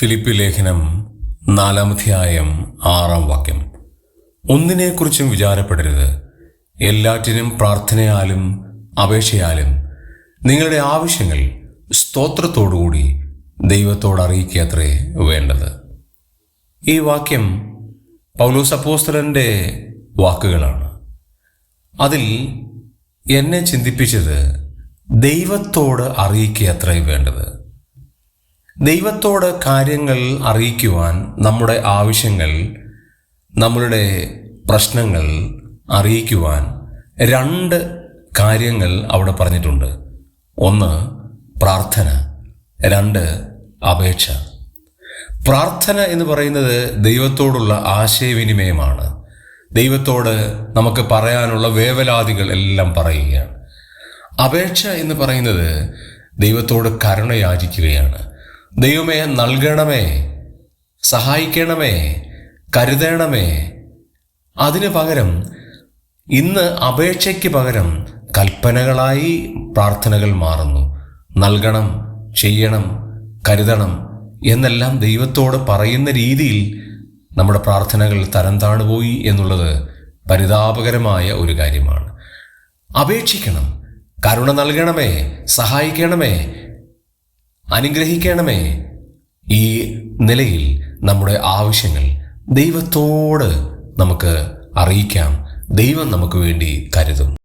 Philippi ലേഖനം നാലാമധ്യായം ആറാം വാക്യം. ഒന്നിനെക്കുറിച്ചും വിചാരപ്പെടരുത്. എല്ലാറ്റിനും പ്രാർത്ഥനയാലും അപേക്ഷയാലും നിങ്ങളുടെ ആവശ്യങ്ങൾ സ്തോത്രത്തോടുകൂടി ദൈവത്തോട് അറിയിക്കത്രേ വേണ്ടത്. ഈ വാക്യം പൗലോസ് വാക്കുകളാണ്. അതിൽ എന്നെ ചിന്തിപ്പിച്ചത് ദൈവത്തോട് അറിയിക്കത്രേ വേണ്ടത്. ദൈവത്തോട് കാര്യങ്ങൾ അറിയിക്കുവാൻ നമ്മുടെ ആവശ്യങ്ങൾ നമ്മളുടെ പ്രശ്നങ്ങൾ അറിയിക്കുവാൻ രണ്ട് കാര്യങ്ങൾ അവിടെ പറഞ്ഞിട്ടുണ്ട്. ഒന്ന് പ്രാർത്ഥന. രണ്ട് അപേക്ഷ. പ്രാർത്ഥന എന്ന് പറയുന്നത് ദൈവത്തോടുള്ള ആശയവിനിമയമാണ്. ദൈവത്തോട് നമുക്ക് പറയാനുള്ള വേവലാതികൾ എല്ലാം പറയുകയാണ്. അപേക്ഷ എന്ന് പറയുന്നത് ദൈവത്തോട് കരുണ യാചിക്കുകയാണ് ദൈവമേ നൽകണമേ സഹായിക്കണമേ കരുതണമേ. അതിന് പകരം ഇന്ന് അപേക്ഷയ്ക്ക് പകരം കൽപ്പനകളായി പ്രാർത്ഥനകൾ മാറുന്നു. നൽകണം ചെയ്യണം കരുതണം എന്നെല്ലാം ദൈവത്തോട് പറയുന്ന രീതിയിൽ നമ്മുടെ പ്രാർത്ഥനകൾ തരം താണുപോയി എന്നുള്ളത് പരിതാപകരമായ ഒരു കാര്യമാണ്. അപേക്ഷിക്കണം കരുണ നൽകണമേ സഹായിക്കണമേ അനുഗ്രഹിക്കണമേ. ഈ നിലയിൽ നമ്മുടെ ആവശ്യങ്ങൾ ദൈവത്തോട് നമുക്ക് അറിയിക്കാം. ദൈവം നമുക്ക് വേണ്ടി കരുതും.